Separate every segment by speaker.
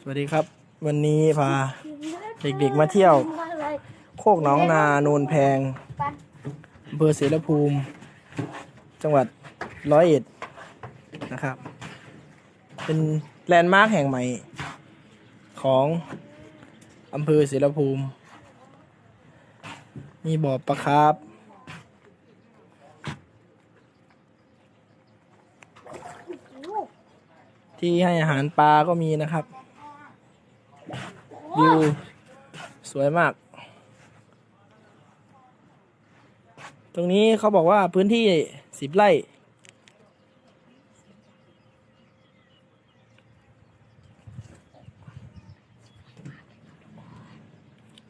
Speaker 1: สวัสดีครับ วันนี้พาเด็กๆมาเที่ยว โคกหนองนาโนนแพงอำเภอเสรภูมิ จังหวัดร้อยเอ็ดนะครับ เป็นแลนด์มาร์คแห่งใหม่ ของอำเภอเสรภูมิ มีบ่อปลาคาร์ฟ ที่ให้อาหารปลาก็มีนะครับวิวสวยมาก ตรงนี้เขาบอกว่าพื้นที่สิบไร่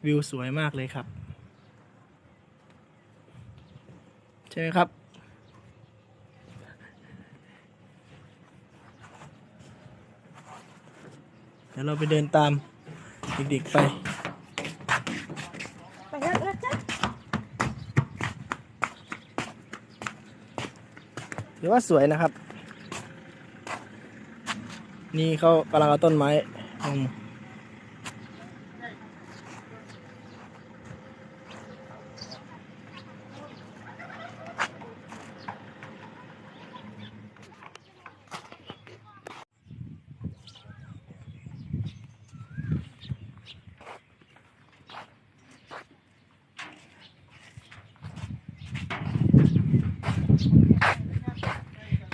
Speaker 1: วิวสวยมากเลยครับ ใช่ไหมครับ ดี๋ยวเราไปเดินตามเด็กๆไป
Speaker 2: ไปแล้วนะจ๊ะ
Speaker 1: ถือว่าสวยนะครับ นี่เขากำลังเอาต้นไม้ลง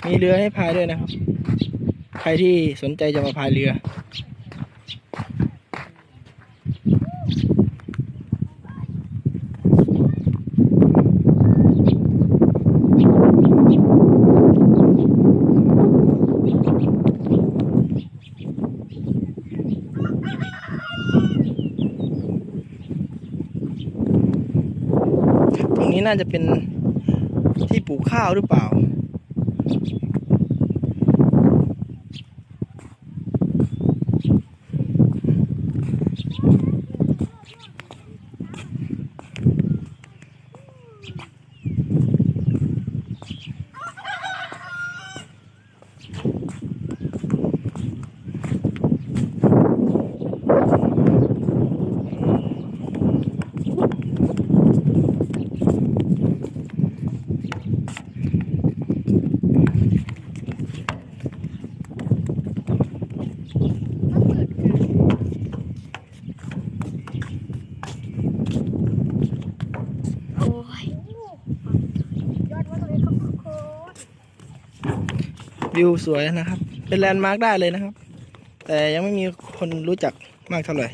Speaker 1: มีเรือให้พายด้วยนะครับ ใครที่สนใจจะมาพายเรือ ตรงนี้น่าจะเป็นที่ปลูกข้าวหรือเปล่า
Speaker 2: โอ้ยยอดว่าตรงนี้เขาโคตร
Speaker 1: วิวสวยนะครับ เป็นแลนด์มาร์คได้เลยนะครับ แต่ยังไม่มีคนรู้จักมากเท่าไหร่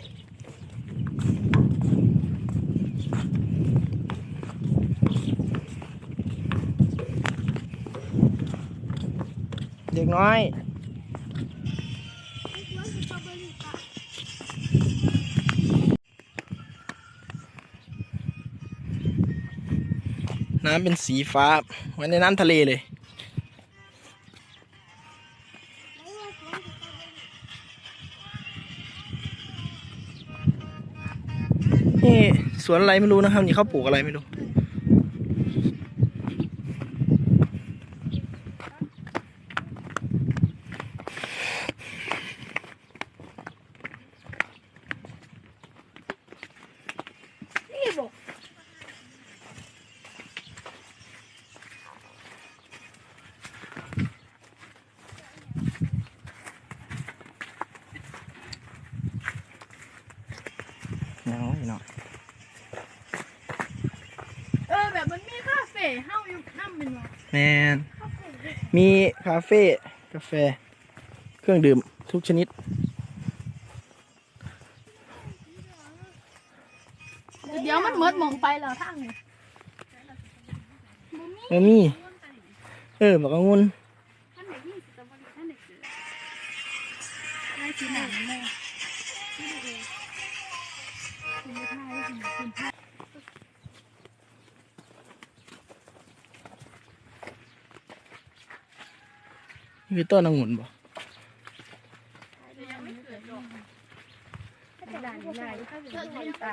Speaker 1: เด็กน้อยน้ำเป็นสีฟ้าเหมือนในน้ำทะเลเลย นี่สวนอะไรไม่รู้นะครับ นี่เขาปลูกอะไรไม่รู้
Speaker 2: น้อ
Speaker 1: ยเนาะ
Speaker 2: เออแบบมันมีคาเฟ่เฮาอยู่น้ำเป็นวะ
Speaker 1: แมนมีคาเฟ่กาแฟ เครื่องดื่มทุกชนิด
Speaker 2: เดี๋ยวมันเมิดมองไปแล้วทางนี้
Speaker 1: เออมี เออบอกองุ่น
Speaker 2: ท่านเด็กนี่สตรอเบอรี่ท่านเด็กเสือได้สีหนังแม่
Speaker 1: นี่คือต้นองุ่นบ่
Speaker 2: ด่านไหนถ้าเป็นตา